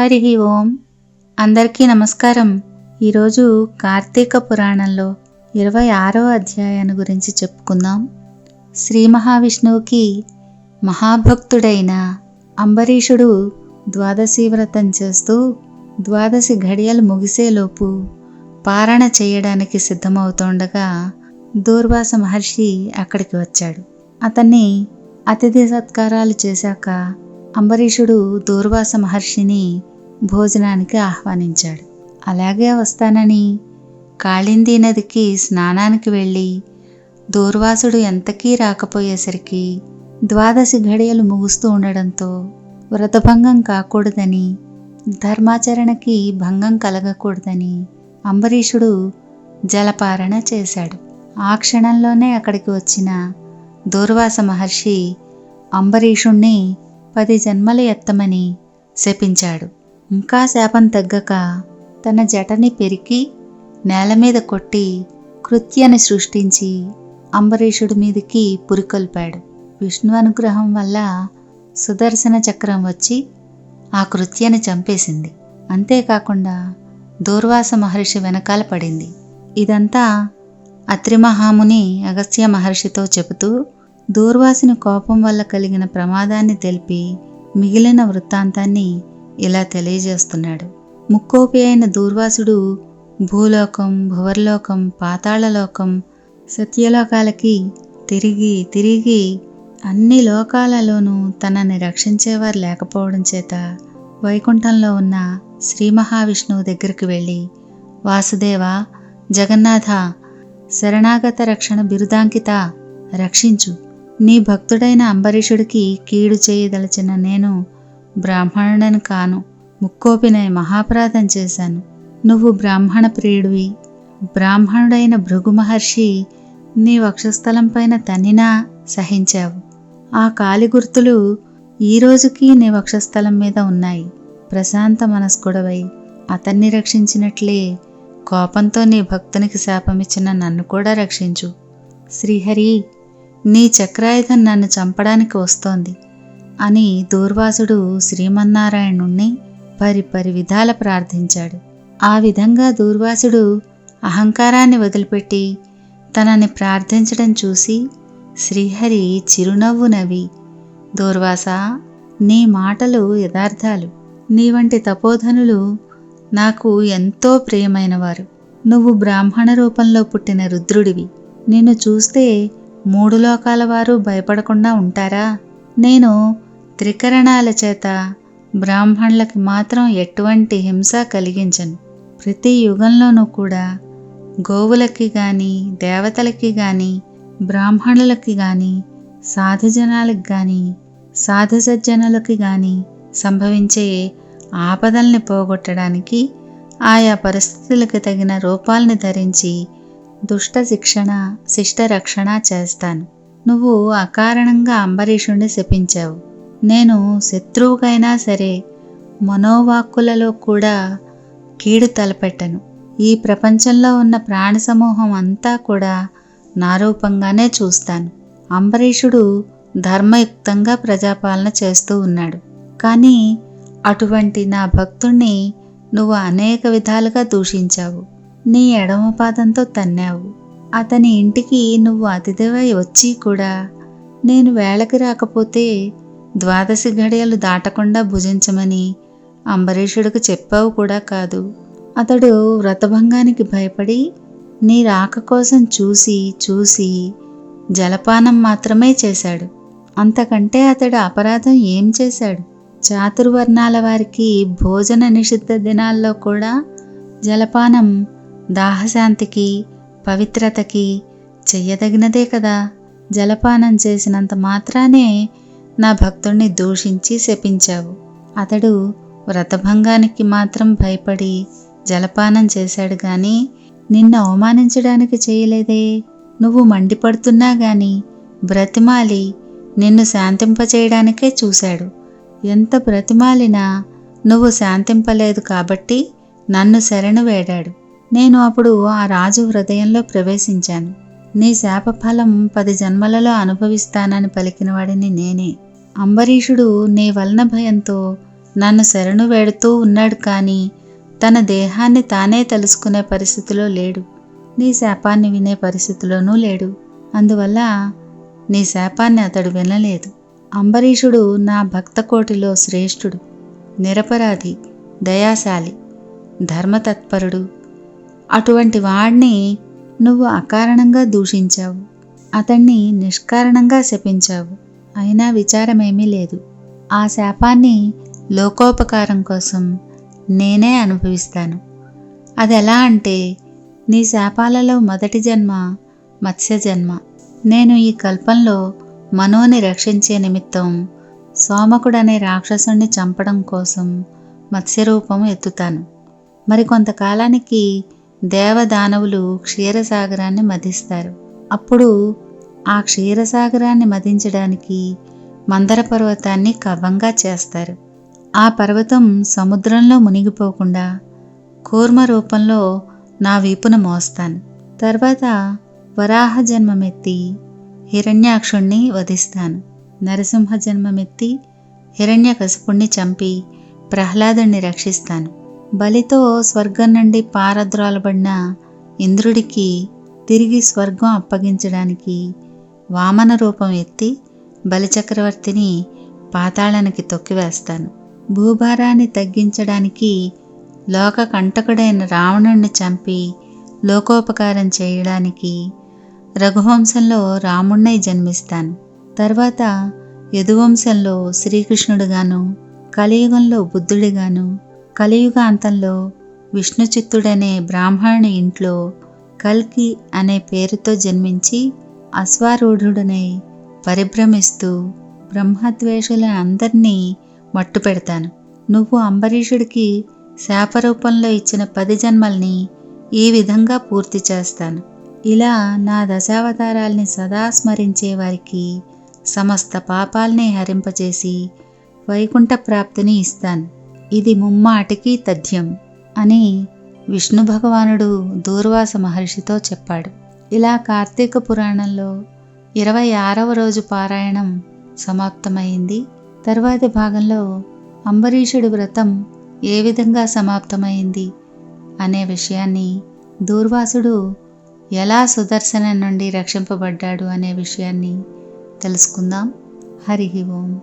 హరి ఓం. అందరికీ నమస్కారం. ఈరోజు కార్తీక పురాణంలో ఇరవై ఆరవ అధ్యాయాన్ని గురించి చెప్పుకుందాం. శ్రీ మహావిష్ణువుకి మహాభక్తుడైన అంబరీషుడు ద్వాదశి వ్రతం చేస్తూ ద్వాదశి ఘడియలు ముగిసేలోపు పారణ చేయడానికి సిద్ధమవుతుండగా దూర్వాస మహర్షి అక్కడికి వచ్చాడు. అతన్ని అతిథి సత్కారాలు చేశాక అంబరీషుడు దూర్వాస మహర్షిని భోజనానికి ఆహ్వానించాడు. అలాగే వస్తానని కాళిందీ నదికి స్నానానికి వెళ్ళి దూర్వాసుడు ఎంతకీ రాకపోయేసరికి ద్వాదశి ఘడియలు ముగుస్తూ ఉండడంతో వ్రతభంగం కాకూడదని ధర్మాచరణకి భంగం కలగకూడదని అంబరీషుడు జలపారణ చేశాడు. ఆ క్షణంలోనే అక్కడికి వచ్చిన దూర్వాస మహర్షి అంబరీషుణ్ణి పది జన్మలు ఎత్తమని శపించాడు. ఇంకా శాపం తగ్గక తన జటని పెరికి నేల మీద కొట్టి కృత్యని సృష్టించి అంబరీషుడి మీదికి పురికొల్పాడు. విష్ణు అనుగ్రహం వల్ల సుదర్శన చక్రం వచ్చి ఆ కృత్యని చంపేసింది. అంతేకాకుండా దూర్వాస మహర్షి వెనకాల పడింది. ఇదంతా అత్రిమహాముని అగస్త్య మహర్షితో చెబుతూ దూర్వాసుని కోపం వల్ల కలిగిన ప్రమాదాన్ని తెలిపి మిగిలిన వృత్తాంతాన్ని ఇలా తెలియజేస్తున్నాడు. ముక్కోపి అయిన దూర్వాసుడు భూలోకం భువర్లోకం పాతాళలోకం సత్యలోకాలకి తిరిగి తిరిగి అన్ని లోకాలలోనూ తనని రక్షించేవారు లేకపోవడం చేత వైకుంఠంలో ఉన్న శ్రీ మహావిష్ణువు దగ్గరికి వెళ్ళి వాసుదేవ జగన్నాథ శరణాగత రక్షణ బిరుదాంకిత రక్షించు. నీ భక్తుడైన అంబరీషుడికి కీడు చేయదలచిన నేను బ్రాహ్మణుడని కాను. ముక్కోపినై మహాపరాధం చేశాను. నువ్వు బ్రాహ్మణ ప్రియుడివి. బ్రాహ్మణుడైన భృగు మహర్షి నీ వక్షస్థలం పైన తన్నినా సహించావు. ఆ కాలి గుర్తులు ఈ రోజుకి నీ వక్షస్థలం మీద ఉన్నాయి. ప్రశాంత మనస్కుడవై అతన్ని రక్షించినట్లే కోపంతో నీ భక్తునికి శాపమిచ్చిన నన్ను కూడా రక్షించు. శ్రీహరి నీ చక్రాయుధం నన్ను చంపడానికి వస్తోంది అని దూర్వాసుడు శ్రీమన్నారాయణుణ్ణి పరి పరి విధాల ప్రార్థించాడు. ఆ విధంగా దూర్వాసుడు అహంకారాన్ని వదిలిపెట్టి తనని ప్రార్థించడం చూసి శ్రీహరి చిరునవ్వు నవ్వి దూర్వాస నీ మాటలు యథార్థాలు. నీ వంటి తపోధనులు నాకు ఎంతో ప్రియమైనవారు. నువ్వు బ్రాహ్మణ రూపంలో పుట్టిన రుద్రుడివి. నిన్ను చూస్తే మూడు లోకాల వారు భయపడకుండా ఉంటారా? నేను త్రికరణాల చేత బ్రాహ్మణులకి మాత్రం ఎటువంటి హింస కలిగించను. ప్రతి యుగంలోనూ కూడా గోవులకి గాని దేవతలకి గాని బ్రాహ్మణులకి గాని సాధుజనాలకి గాని సాధుసజ్జనులకి కానీ గాని సంభవించే ఆపదల్ని పోగొట్టడానికి ఆయా పరిస్థితులకు తగిన రూపాలను ధరించి దుష్ట శిక్షణ శిష్ట రక్షణ చేస్తాను. నువ్వు అకారణంగా అంబరీషుణ్ణి శపించావు. నేను శత్రువుకైనా సరే మనోవాక్కులలో కూడా కీడు తలపెట్టను. ఈ ప్రపంచంలో ఉన్న ప్రాణి సమూహం అంతా కూడా నా రూపంగానే చూస్తాను. అంబరీషుడు ధర్మయుక్తంగా ప్రజాపాలన చేస్తూ ఉన్నాడు. కానీ అటువంటి నా భక్తుణ్ణి నువ్వు అనేక విధాలుగా దూషించావు. నీ ఎడమ పాదంతో తన్నావు. అతని ఇంటికి నువ్వు అతిథివై వచ్చి కూడా నేను వేళకి రాకపోతే ద్వాదశి ఘడియలు దాటకుండా భుజించమని అంబరీషుడికి చెప్పావు కూడా కాదు. అతడు వ్రతభంగానికి భయపడి నీ రాక కోసం చూసి చూసి జలపానం మాత్రమే చేశాడు. అంతకంటే అతడు అపరాధం ఏం చేశాడు? చాతుర్వర్ణాల వారికి భోజన నిషిద్ధ దినాల్లో కూడా జలపానం దాహశాంతికి పవిత్రతకి చెయ్యదగినదే కదా. జలపానం చేసినంత మాత్రానే నా భక్తుణ్ణి దూషించి శపించావు. అతడు వ్రతభంగానికి మాత్రం భయపడి జలపానం చేశాడు గాని నిన్ను అవమానించడానికి చేయలేదే. నువ్వు మండిపడుతున్నా గాని బ్రతిమాలి నిన్ను శాంతింపచేయడానికే చూశాడు. ఎంత బ్రతిమాలినా నువ్వు శాంతింపలేదు కాబట్టి నన్ను శరణు వేడాడు. నేను అప్పుడు ఆ రాజు హృదయంలో ప్రవేశించాను. నీ శాపఫలం పది జన్మలలో అనుభవిస్తానని పలికినవాడిని నేనే. అంబరీషుడు నీ వలన భయంతో నన్ను శరణు వేడుతూ ఉన్నాడు కానీ తన దేహాన్ని తానే తెలుసుకునే పరిస్థితిలో లేడు. నీ శాపాన్ని వినే పరిస్థితిలోనూ లేడు. అందువల్ల నీ శాపాన్ని అతడు వినలేదు. అంబరీషుడు నా భక్త కోటిలో శ్రేష్ఠుడు నిరపరాధి దయాశాలి ధర్మతత్పరుడు. అటువంటి వాణ్ణి నువ్వు అకారణంగా దూషించావు. అతన్ని నిష్కారణంగా శపించావు. అయినా విచారమేమీ లేదు. ఆ శాపాన్ని లోకోపకారం కోసం నేనే అనుభవిస్తాను. అది ఎలా అంటే నీ శాపాలలో మొదటి జన్మ మత్స్య జన్మ. నేను ఈ కల్పంలో మనోని రక్షించే నిమిత్తం సోమకుడనే రాక్షసుణ్ణి చంపడం కోసం మత్స్యరూపం ఎత్తుతాను. మరి కొంతకాలానికి దేవదానవులు క్షీరసాగరాన్ని మధిస్తారు అప్పుడు ఆ క్షీరసాగరాన్ని మధించడానికి మందర పర్వతాన్ని కవ్వంగా చేస్తారు. ఆ పర్వతం సముద్రంలో మునిగిపోకుండా కూర్మ రూపంలో నా వీపున మోస్తాను. తర్వాత వరాహ జన్మమెత్తి హిరణ్యాక్షుణ్ణి వధిస్తాను. నరసింహ జన్మమెత్తి హిరణ్యకశపుణ్ణి చంపి ప్రహ్లాదుణ్ణి రక్షిస్తాను. బలితో స్వర్గం నుండి పారద్రోలబడిన ఇంద్రుడికి తిరిగి స్వర్గం అప్పగించడానికి వామన రూపం ఎత్తి బలిచక్రవర్తిని పాతాళానికి తొక్కివేస్తాను. భూభారాన్ని తగ్గించడానికి లోక కంటకుడైన రావణుణ్ణి చంపి లోకోపకారం చేయడానికి రఘువంశంలో రాముణ్ణై జన్మిస్తాను. తర్వాత యదువంశంలో శ్రీకృష్ణుడుగాను కలియుగంలో బుద్ధుడిగాను కలియుగ అంతంలో విష్ణుచిత్తుడనే బ్రాహ్మణుని ఇంట్లో కల్కి అనే పేరుతో జన్మించి అశ్వారూఢుడనై పరిభ్రమిస్తూ బ్రహ్మద్వేషుల అందరినీ మట్టు పెడతాను నువ్వు అంబరీషుడికి శాపరూపంలో ఇచ్చిన పది జన్మల్ని ఈ విధంగా పూర్తి చేస్తాను. ఇలా నా దశావతారాల్ని సదా స్మరించే వారికి సమస్త పాపాల్ని హరింపచేసి వైకుంఠ ప్రాప్తిని ఇస్తాను. ఇది ముమ్మాటికి తథ్యం అని విష్ణు భగవానుడు దూర్వాస మహర్షితో చెప్పాడు. ఇలా కార్తీక పురాణంలో ఇరవై ఆరవ రోజు పారాయణం సమాప్తమైంది. తర్వాతి భాగంలో అంబరీషుడి వ్రతం ఏ విధంగా సమాప్తమైంది అనే విషయాన్ని దూర్వాసుడు ఎలా సుదర్శన నుండి రక్షింపబడ్డాడు అనే విషయాన్ని తెలుసుకుందాం. హరి ఓం.